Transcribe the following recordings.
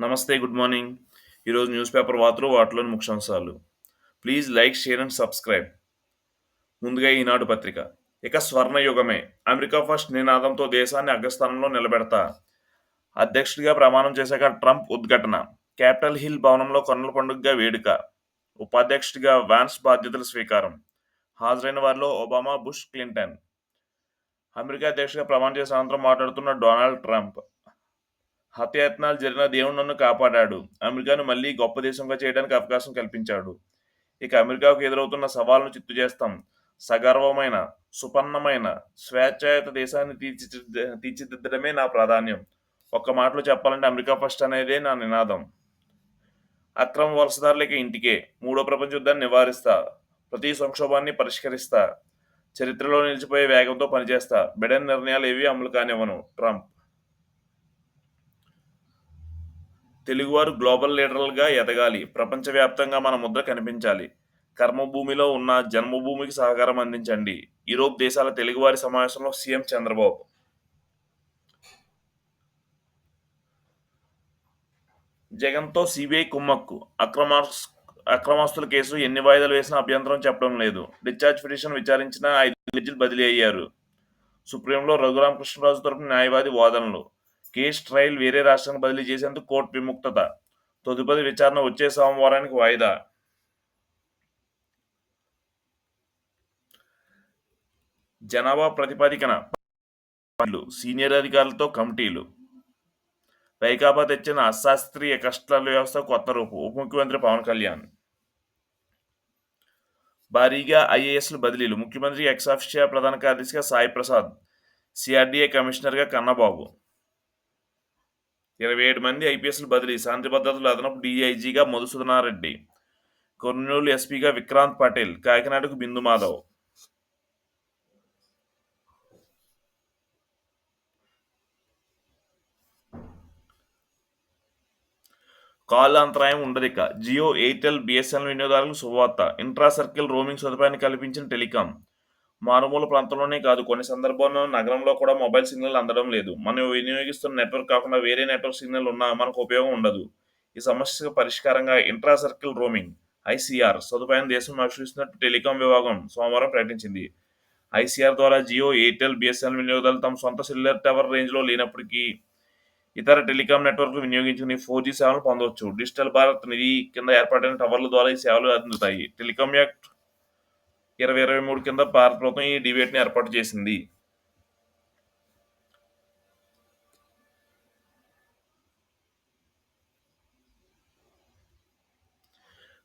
నమస్తే good morning. ఈరోజు news paper వార్తలు వాటిలోని ముఖ్యాంశాలు. Please like share and subscribe. ముందుగా ఈనాడు పత్రిక. ఇక స్వర్ణయుగమే. అమెరికా ఫస్ట్ నినాదంతో దేశాన్ని అగ్రస్థానంలో నిలబెడతా. అధ్యక్షుడిగా ప్రమాణం చేశాక ట్రంప్ ఉద్ఘాటన. క్యాపిటల్ హిల్ భవనంలో కన్నుల పండుగగా వేడుక. ఉపాధ్యక్షుడిగా వ్యాన్స్ బాధ్యతల స్వీకారం. హాజరైన వారిలో ఒబామా బుష్ క్లింటన్. అమెరికా అధ్యక్షుడిగా ప్రమాణం చేసిన అనంతరం మాట్లాడుతున్న డొనాల్డ్ ట్రంప్. హత్యాయత్నాలు జరిగిన దేవుడు నన్ను కాపాడాడు. అమెరికాను మళ్ళీ గొప్ప దేశంగా చేయడానికి అవకాశం కల్పించాడు. ఇక అమెరికాకు ఎదురవుతున్న సవాళ్ళను చిత్తు చేస్తాం. సగర్వమైన సుపన్నమైన స్వేచ్ఛాయుత దేశాన్ని తీర్చిదిద్ద తీర్చిదిద్దడమే నా ప్రాధాన్యం. ఒక్క మాటలో చెప్పాలంటే అమెరికా ఫస్ట్ అనేదే నా నినాదం. అక్రమ వలసదారులకి ఇంటికే. మూడో ప్రపంచ యుద్ధాన్ని నివారిస్తా. ప్రతి సంక్షోభాన్ని పరిష్కరిస్తా. చరిత్రలో నిలిచిపోయే వేగంతో పనిచేస్తా. బిడెన్ నిర్ణయాలు ఏవి అమలు కానివ్వను. ట్రంప్ తెలుగువారు గ్లోబల్ లీడర్లుగా ఎదగాలి. ప్రపంచవ్యాప్తంగా మన ముద్ర కనిపించాలి. కర్మభూమిలో ఉన్న జన్మభూమికి సహకారం అందించండి. యూరోప్ దేశాల తెలుగువారి సమావేశంలో సీఎం చంద్రబాబు. జగన్తో సిబిఐ కుమ్మక్కు. అక్రమాస్ అక్రమాస్తుల కేసు ఎన్ని వాయిదాలు వేసినా అభ్యంతరం చెప్పడం లేదు. డిశ్చార్జ్ పిటిషన్ విచారించిన ఐదు జడ్జిలు బదిలీ అయ్యారు. సుప్రీంలో రఘురామకృష్ణరాజు తరపున న్యాయవాది వాదనలు. కేసు ట్రయల్ వేరే రాష్ట్రానికి బదిలీ చేసేందుకు కోర్టు విముక్తత. తదుపరి విచారణ వచ్చే సోమవారానికి వాయిదా. జనాభా ప్రతిపాదికన సీనియర్ అధికారులతో కమిటీలు. వైకాపా తెచ్చిన అశాస్త్రీయ కష్టాల వ్యవస్థ కొత్త రూపు. ఉప ముఖ్యమంత్రి పవన్ కళ్యాణ్. భారీగా ఐఏఎస్లు బదిలీలు. ముఖ్యమంత్రి ఎక్సాఫిషియా ప్రధాన కార్యదర్శిగా సాయి ప్రసాద్ సిఆర్డీఏ కమిషనర్గా కన్నబాబు. ఇరవై ఏడు మంది ఐపీఎస్లు బదిలీ. శాంతి భద్రతలు అదనపు డీఐజీగా మధుసూదనారెడ్డి కొర్నూలు ఎస్పీగా విక్రాంత్ పటేల్ కాకినాడకు బిందు మాధవ్. కాల్ అంతరాయం ఉండదిక జియో ఎయిర్టెల్ బిఎస్ఎన్ఎల్ వినియోగదారులకు శుభవార్త ఇంట్రా సర్కిల్ రోమింగ్ సదుపాయాన్ని కల్పించిన టెలికాం. మారుమూల ప్రాంతంలోనే కాదు కొన్ని సందర్భాల్లో నగరంలో కూడా మొబైల్ సిగ్నల్ అందడం లేదు. మనం వినియోగిస్తున్న నెట్వర్క్ కాకుండా వేరే నెట్వర్క్ సిగ్నల్ ఉన్నా మనకు ఉపయోగం ఉండదు. ఈ సమస్యకు పరిష్కారంగా ఇంట్రా సర్కిల్ రోమింగ్ ఐసీఆర్ సదుపాయం దేశం ఆశ్రయిస్తున్నట్టు టెలికాం విభాగం సోమవారం ప్రకటించింది. ఐసీఆర్ ద్వారా జియో ఎయిర్టెల్ బిఎస్ఎన్ఎల్ వినియోగదారులు తమ సొంత సెల్యులర్ టవర్ రేంజ్లో లేనప్పటికీ ఇతర టెలికాం నెట్వర్క్లు వినియోగించుకుని ఫోర్ జీ సేవలు పొందవచ్చు. డిజిటల్ భారత్ నిధి కింద ఏర్పాటైన టవర్ల ద్వారా ఈ సేవలు అందుతాయి. టెలికాం యాక్ట్ ఇరవై ఇరవై మూడు కింద భారత ప్రభుత్వం ఈ డిబేట్ని ఏర్పాటు చేసింది.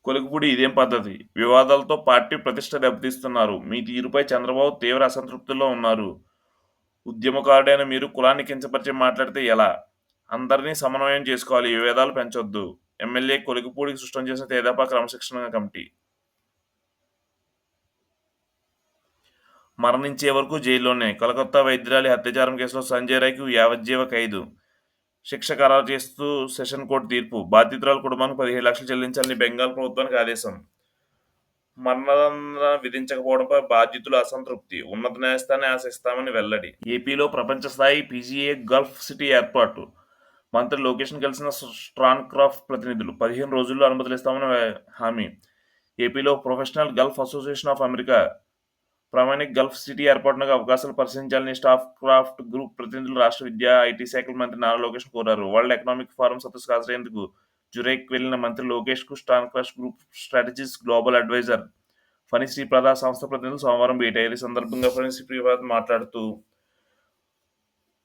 కొలుకుపూడి ఇదేం పద్ధతి? వివాదాలతో పార్టీ ప్రతిష్ట దెబ్బతీస్తున్నారు. మీ తీరుపై చంద్రబాబు తీవ్ర అసంతృప్తిలో ఉన్నారు. ఉద్యమకారుడైన మీరు కులాన్ని కించపరిచి మాట్లాడితే ఎలా? అందరినీ సమన్వయం చేసుకోవాలి. వివేదాలు పెంచొద్దు. ఎమ్మెల్యే కొలిగిపూడికి సృష్టం చేసిన తేదాపా క్రమశిక్షణ కమిటీ. మరణించే వరకు జైల్లోనే. కలకత్తా వైద్యురాలి అత్యాచారం కేసులో సంజయ్ రాయ్కు యావజ్జీవ ఖైదు. శిక్ష ఖరారు చేస్తూ సెషన్ కోర్టు తీర్పు. బాధితురాల కుటుంబానికి పదిహేడు లక్షలు చెల్లించాలని బెంగాల్ ప్రభుత్వానికి ఆదేశం. మరణదండన విధించకపోవడంపై బాధితులు అసంతృప్తి. ఉన్నత న్యాయస్థానాన్ని ఆశిస్తామని వెల్లడి. ఏపీలో ప్రపంచ స్థాయి పీజీఏ గల్ఫ్ సిటీ ఏర్పాటు. మంత్రి లోకేష్ను కలిసిన స్ట్రాన్ క్రాఫ్ట్ ప్రతినిధులు పదిహేను రోజుల్లో అనుమతులు ఇస్తామని హామీ. ఏపీలో professional gulf association of America ప్రామాణిక గల్ఫ్ సిటీ ఏర్పాటునకు అవకాశాలు పరిశీలించాలని స్టాఫ్ క్రాఫ్ట్ గ్రూప్ ప్రతినిధులు రాష్ట్ర విద్యా ఐటీ శాఖల మంత్రి నారా లోకేష్ కోరారు. వరల్డ్ ఎకనామిక్ ఫోరం సదస్సు హాజరయ్యేందుకు జురేక్ వెళ్ళిన మంత్రి లోకేష్కు Stan craft group strategies global adviser Phani Sriprada సంస్థ ప్రతినిధులు సోమవారం భేటీ ఈ సందర్భంగా ఫణి శ్రీప్రద మాట్లాడుతూ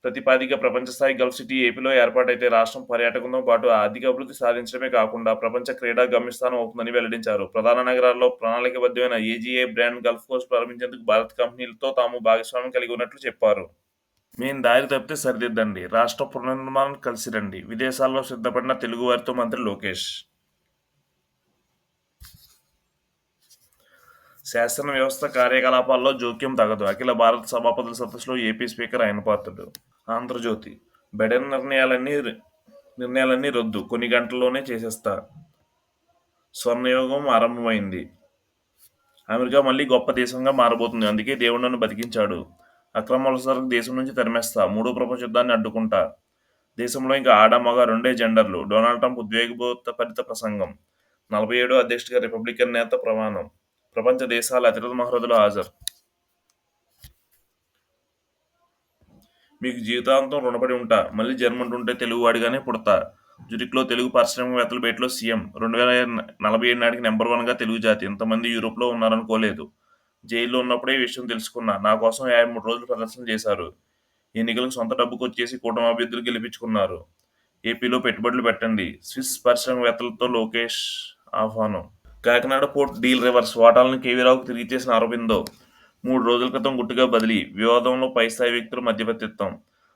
ప్రతిపాదిక ప్రపంచ స్థాయి గల్ఫ్ సిటీ ఏపీలో ఏర్పాటైతే రాష్ట్రం పర్యాటకంతో పాటు ఆర్థిక అభివృద్ధి సాధించడమే కాకుండా ప్రపంచ క్రీడా గమ్యస్థానం అవుతుందని వెల్లడించారు. ప్రధాన నగరాల్లో ప్రణాళికబద్ధమైన ఏజీఏ బ్రాండ్ గల్ఫ్ కోస్ట్ ప్రారంభించేందుకు భారత్ కంపెనీలతో తాము భాగస్వామ్యం కలిగి ఉన్నట్లు చెప్పారు. మేము దారి తప్పితే సరిదిద్దండి. రాష్ట్ర పునర్నిర్మాణం కలిసి రండి. విదేశాల్లో సిద్ధపడిన తెలుగువారితో మంత్రి లోకేష్. శాసన వ్యవస్థ కార్యకలాపాల్లో జోక్యం తగదు. అఖిల భారత సభాపతుల సదస్సులో ఏపీ స్పీకర్ ఆయన పాత్రుడు. ఆంధ్రజ్యోతి. బెడెన్ నిర్ణయాలన్నీ నిర్ణయాలన్నీ రద్దు. కొన్ని గంటల్లోనే చేసేస్తా. స్వర్ణయోగం ఆరంభమైంది. అమెరికా మళ్ళీ గొప్ప దేశంగా మారబోతుంది. అందుకే దేవుడు నన్ను బతికించాడు. అక్రమ వలసలకు దేశం నుంచి తరిమేస్తా. మూడో ప్రపంచ యుద్ధాన్ని అడ్డుకుంటా. దేశంలో ఇంకా ఆడ మగ రెండే జెండర్లు. డొనాల్డ్ ట్రంప్ ఉద్వేగభరిత ప్రసంగం. నలభై ఏడో అధ్యక్షుడిగా రిపబ్లికన్ నేత ప్రమాణం. ప్రపంచ దేశాల అతిరథ మహారథులు హాజరు. మీకు జీవితాంతం రుణపడి ఉంటా. మళ్ళీ జన్మంటుంటే ఉంటే తెలుగువాడిగానే పుడతా. జురిక్లో తెలుగు పారిశ్రామికవేత్తల బయటలో సీఎం. రెండు వేల నలభై ఏడు నాటికి నెంబర్ వన్గా తెలుగు జాతి. ఇంతమంది యూరోప్లో ఉన్నారనుకోలేదు. జైల్లో ఉన్నప్పుడే ఈ విషయం తెలుసుకున్నా. నా కోసం యాభై మూడు రోజులు ప్రదర్శన చేశారు. ఎన్నికలకు సొంత డబ్బుకు వచ్చేసి కూటమి అభ్యర్థులు గెలిపించుకున్నారు. ఏపీలో పెట్టుబడులు పెట్టండి. స్విస్ పారిశ్రామికవేత్తలతో లోకేష్ ఆహ్వానం. Kakinada port deal reverse. వాటాలను కేవీరావుకు తిరిగి చేసిన అరవిందో. మూడు రోజుల క్రితం గుట్టుగా బదిలీ. వివాదంలో పై స్థాయి వ్యక్తులు మధ్యవర్తిత్వం.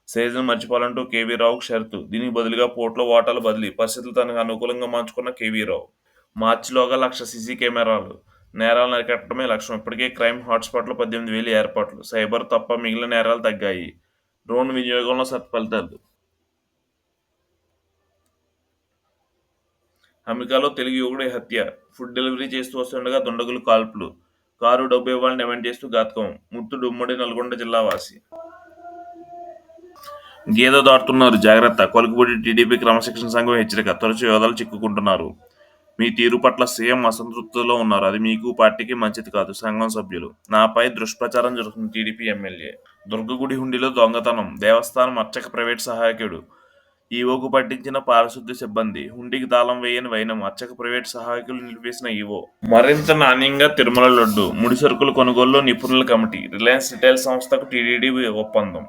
సీజన్ మర్చిపోవాలంటూ కేవీ రావుకు షరతు. దీనికి బదులుగా పోర్ట్లో ఓటాల బదిలీ. పరిస్థితులు తనకు అనుకూలంగా మార్చుకున్న కేవీ రావు. మార్చిలోగా లక్ష సీసీ కెమెరాలు. నేరాలు అరికట్టడమే లక్ష్యం. ఇప్పటికే క్రైమ్ హాట్స్పాట్లో పద్దెనిమిది వేలు ఏర్పాట్లు. సైబర్ తప్ప మిగిలిన నేరాలు తగ్గాయి. డ్రోన్ వినియోగంలో సత్ఫలితాలు. అమెరికాలో తెలుగు యువకుడి హత్య. ఫుడ్ డెలివరీ చేస్తూ వస్తుండగా దుండగులు కాల్పులు. కారు డబ్బు ఇవ్వాలని డిమాండ్ చేస్తూ ఘాతకం. ముత్తుడు ఉమ్మడి నల్గొండ జిల్లా వాసి. గీత దాటుతున్నారు. జాగ్రత్త. కొలకపూడి టీడీపీ క్రమశిక్షణ సంఘం హెచ్చరిక. తరచు యోధాలు చిక్కుకుంటున్నారు. మీ తీరు పట్ల సీఎం అసంతృప్తిలో ఉన్నారు. అది మీకు పార్టీకి మంచిది కాదు. సంఘం సభ్యులు. నాపై దుష్ప్రచారం జరుగుతుంది టీడీపీ ఎమ్మెల్యే. దుర్గగుడి హుండీలో దొంగతనం. దేవస్థానం అర్చక ప్రైవేట్ సహాయకుడు. ఈవోకు పట్టించిన పారిశుద్ధ్య సిబ్బంది హుండీకి తాళం వేయని వైనం అచ్చక ప్రైవేట్ సహాయకులు నిలిపేసిన ఈవో. మరింత నాణ్యంగా తిరుమల లడ్డు ముడి సరుకుల కొనుగోలులో నిపుణుల కమిటీ రిలయన్స్ రిటైల్ సంస్థకు టీడీడీ ఒప్పందం.